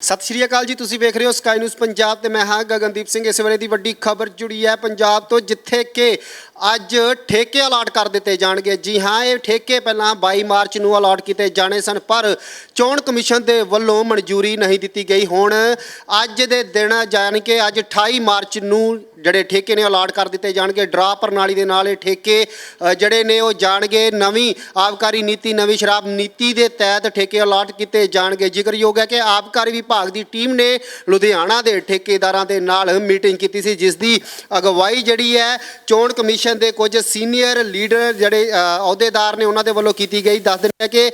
ਸਤਿ ਸ਼੍ਰੀ ਅਕਾਲ ਜੀ, ਤੁਸੀਂ ਵੇਖ ਰਹੇ ਹੋ ਸਕਾਈ ਨਿਊਜ਼ ਪੰਜਾਬ ਤੇ ਮੈਂ ਹਾਂ ਗਗਨਦੀਪ ਸਿੰਘ। ਇਸ ਵੇਲੇ ਦੀ ਵੱਡੀ ਖਬਰ ਜੁੜੀ ਹੈ ਪੰਜਾਬ ਤੋਂ, ਜਿੱਥੇ ਕਿ ਅੱਜ ਠੇਕੇ ਅਲਾਟ ਕਰ ਦਿੱਤੇ ਜਾਣਗੇ। ਜੀ ਹਾਂ, ਇਹ ਠੇਕੇ ਪਹਿਲਾਂ 22 ਮਾਰਚ ਨੂੰ ਅਲਾਟ ਕੀਤੇ ਜਾਣੇ ਸਨ, ਪਰ ਚੋਣ ਕਮਿਸ਼ਨ ਦੇ ਵੱਲੋਂ ਮਨਜ਼ੂਰੀ ਨਹੀਂ ਦਿੱਤੀ ਗਈ। ਹੁਣ ਅੱਜ ਦੇ ਦਿਨ ਜਾਣੀ ਕਿ ਅੱਜ 28 ਮਾਰਚ ਨੂੰ ਜਿਹੜੇ ਠੇਕੇ ਨੇ ਅਲਾਟ ਕਰ ਦਿੱਤੇ ਜਾਣਗੇ। ਡਰਾ ਪ੍ਰਣਾਲੀ ਦੇ ਨਾਲ ਇਹ ਠੇਕੇ ਜਿਹੜੇ ਨੇ ਉਹ ਜਾਣਗੇ ਨਵੀਂ ਆਬਕਾਰੀ ਨੀਤੀ, ਨਵੀਂ ਸ਼ਰਾਬ ਨੀਤੀ ਦੇ ਤਹਿਤ ਠੇਕੇ ਅਲਾਟ ਕੀਤੇ ਜਾਣਗੇ। ਜ਼ਿਕਰਯੋਗ ਹੈ ਕਿ ਆਬਕਾਰੀ ਵਿਭਾਗ ਦੀ ਟੀਮ ਨੇ ਲੁਧਿਆਣਾ ਦੇ ਠੇਕੇਦਾਰਾਂ ਦੇ ਨਾਲ ਮੀਟਿੰਗ ਕੀਤੀ ਸੀ, ਜਿਸ ਦੀ ਅਗਵਾਈ ਜਿਹੜੀ ਹੈ ਚੋਣ ਕਮਿਸ਼ਨ ਦੇ ਕੁਝ ਸੀਨੀਅਰ ਲੀਡਰ ਜਿਹੜੇ ਅਹੁਦੇਦਾਰ ਨੇ ਉਹਨਾਂ ਦੇ ਵੱਲੋਂ ਕੀਤੀ ਗਈ। ਦੱਸ ਦਿੰਦੇ ਹਾਂ ਕਿ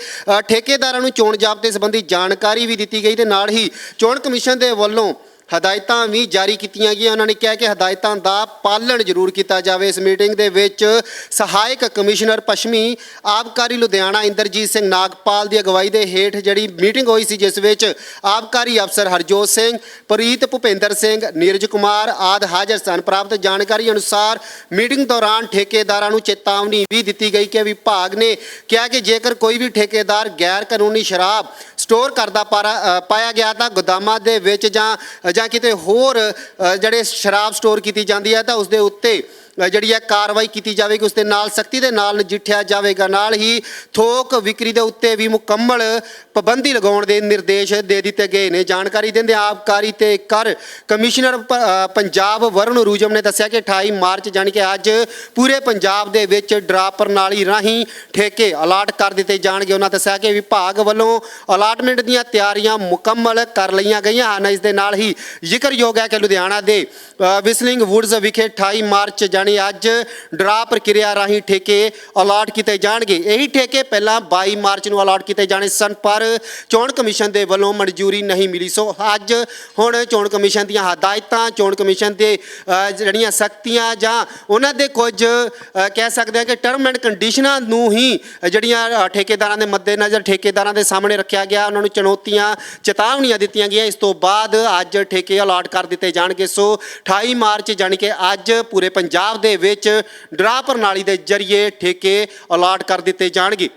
ਠੇਕੇਦਾਰਾਂ ਨੂੰ ਚੋਣ ਜ਼ਾਬਤੇ ਸੰਬੰਧੀ ਜਾਣਕਾਰੀ ਵੀ ਦਿੱਤੀ ਗਈ ਤੇ ਨਾਲ ਹੀ ਚੋਣ ਕਮਿਸ਼ਨ ਦੇ ਵੱਲੋਂ ਹਦਾਇਤਾਂ ਵੀ ਜਾਰੀ ਕੀਤੀਆਂ ਗਈਆਂ। ਉਹਨਾਂ ਨੇ ਕਿਹਾ ਕਿ ਹਦਾਇਤਾਂ ਦਾ ਪਾਲਣ ਜ਼ਰੂਰ ਕੀਤਾ ਜਾਵੇ। ਇਸ ਮੀਟਿੰਗ ਦੇ ਵਿੱਚ ਸਹਾਇਕ ਕਮਿਸ਼ਨਰ ਪੱਛਮੀ ਆਬਕਾਰੀ ਲੁਧਿਆਣਾ ਇੰਦਰਜੀਤ ਸਿੰਘ ਨਾਗਪਾਲ ਦੀ ਅਗਵਾਈ ਦੇ ਹੇਠ ਜਿਹੜੀ ਮੀਟਿੰਗ ਹੋਈ ਸੀ, ਜਿਸ ਵਿੱਚ ਆਬਕਾਰੀ ਅਫਸਰ ਹਰਜੋਤ ਸਿੰਘ, ਪ੍ਰੀਤ ਭੁਪਿੰਦਰ ਸਿੰਘ, ਨੀਰਜ ਕੁਮਾਰ ਆਦ ਹਾਜ਼ਰ ਸਨ। ਪ੍ਰਾਪਤ ਜਾਣਕਾਰੀ ਅਨੁਸਾਰ ਮੀਟਿੰਗ ਦੌਰਾਨ ਠੇਕੇਦਾਰਾਂ ਨੂੰ ਚੇਤਾਵਨੀ ਵੀ ਦਿੱਤੀ ਗਈ ਕਿ ਵਿਭਾਗ ਨੇ ਕਿਹਾ ਕਿ ਜੇਕਰ ਕੋਈ ਵੀ ਠੇਕੇਦਾਰ ਗੈਰ ਕਾਨੂੰਨੀ ਸ਼ਰਾਬ ਸਟੋਰ ਕਰਦਾ ਪਾਰਾ- ਪਾਇਆ ਗਿਆ ਤਾਂ ਗੋਦਾਮਾਂ ਦੇ ਵਿੱਚ ਜਾਂ ਜਾਂ ਕਿਤੇ ਹੋਰ ਜਿਹੜੇ ਸ਼ਰਾਬ ਸਟੋਰ ਕੀਤੀ ਜਾਂਦੀ ਹੈ ਤਾਂ ਉਸ ਦੇ ਉੱਤੇ ਜਿਹੜੀ ਹੈ ਕਾਰਵਾਈ ਕੀਤੀ ਜਾਵੇਗੀ ਉਸ ਦੇ ਨਾਲ ਸਖਤੀ ਦੇ ਨਾਲ ਨਜਿੱਠਿਆ ਜਾਵੇਗਾ। ਨਾਲ ਹੀ ਥੋਕ ਵਿਕਰੀ ਦੇ ਉੱਤੇ ਵੀ ਮੁਕੰਮਲ ਪਾਬੰਦੀ ਲਗਾਉਣ ਦੇ ਨਿਰਦੇਸ਼ ਦੇ ਦਿੱਤੇ ਗਏ ਨੇ। ਜਾਣਕਾਰੀ ਦਿੰਦੇ ਆਬਕਾਰੀ ਤੇ ਕਰ ਕਮਿਸ਼ਨਰ ਪ- ਪੰਜਾਬ ਵਰੁਣ ਰੂਜਮ ਨੇ ਦੱਸਿਆ ਕਿ 28 ਮਾਰਚ ਜਾਣੀ ਕਿ ਅੱਜ ਪੂਰੇ ਪੰਜਾਬ ਦੇ ਵਿੱਚ ਡਰਾਪ ਪ੍ਰਣਾਲੀ ਰਾਹੀਂ ਠੇਕੇ ਅਲਾਟ ਕਰ ਦਿੱਤੇ ਜਾਣਗੇ। ਉਹਨਾਂ ਦੱਸਿਆ ਕਿ ਵਿਭਾਗ ਵੱਲੋਂ ਅਲਾਟਮੈਂਟ ਦੀਆਂ ਤਿਆਰੀਆਂ ਮੁਕੰਮਲ ਕਰ ਲਈਆਂ ਗਈਆਂ ਹਨ। ਇਸ ਦੇ ਨਾਲ ਹੀ ਜ਼ਿਕਰਯੋਗ ਹੈ ਕਿ ਲੁਧਿਆਣਾ ਦੇ ਵਿਸਲਿੰਗ ਵੁੱਡਜ਼ ਵਿਖੇ 28 ਮਾਰਚ ਜਾਣੀ ਅੱਜ ਡਰਾ ਪ੍ਰਕਿਰਿਆ ਰਾਹੀਂ ਠੇਕੇ ਅਲਾਟ ਕੀਤੇ ਜਾਣਗੇ। ਇਹੀ ਠੇਕੇ ਪਹਿਲਾਂ 22 ਮਾਰਚ ਨੂੰ ਅਲਾਟ ਕੀਤੇ ਜਾਣੇ ਸਨ, ਪਰ ਚੋਣ ਕਮਿਸ਼ਨ ਦੇ ਵੱਲੋਂ ਮਨਜ਼ੂਰੀ ਨਹੀਂ ਮਿਲੀ। ਸੋ ਅੱਜ ਹੁਣ ਚੋਣ ਕਮਿਸ਼ਨ ਦੀਆਂ ਹਦਾਇਤਾਂ, ਚੋਣ ਕਮਿਸ਼ਨ ਦੇ ਜਿਹੜੀਆਂ ਸਖਤੀਆਂ ਜਾਂ ਉਹਨਾਂ ਦੇ ਕੁਝ ਕਹਿ ਸਕਦੇ ਹਾਂ ਕਿ ਟਰਮ ਐਂਡ ਕੰਡੀਸ਼ਨਾਂ ਨੂੰ ਹੀ ਜਿਹੜੀਆਂ ਠੇਕੇਦਾਰਾਂ ਦੇ ਮੱਦੇਨਜ਼ਰ ਠੇਕੇਦਾਰਾਂ ਦੇ ਸਾਹਮਣੇ ਰੱਖਿਆ ਗਿਆ, ਉਹਨਾਂ ਨੂੰ ਚੁਣੌਤੀਆਂ, ਚੇਤਾਵਨੀਆਂ ਦਿੱਤੀਆਂ ਗਈਆਂ। ਇਸ ਤੋਂ ਬਾਅਦ ਅੱਜ ਠੇਕੇ ਅਲਾਟ ਕਰ ਦਿੱਤੇ ਜਾਣਗੇ। ਸੋ 28 ਮਾਰਚ ਜਾਣੀ ਕਿ ਅੱਜ ਪੂਰੇ ਪੰਜਾਬ ਪੰਜਾਬ ਦੇ ਵਿੱਚ ਡਰਾ ਪ੍ਰਣਾਲੀ ਦੇ ਜ਼ਰੀਏ ਠੇਕੇ ਅਲਾਟ ਕਰ ਦਿੱਤੇ ਜਾਣਗੇ।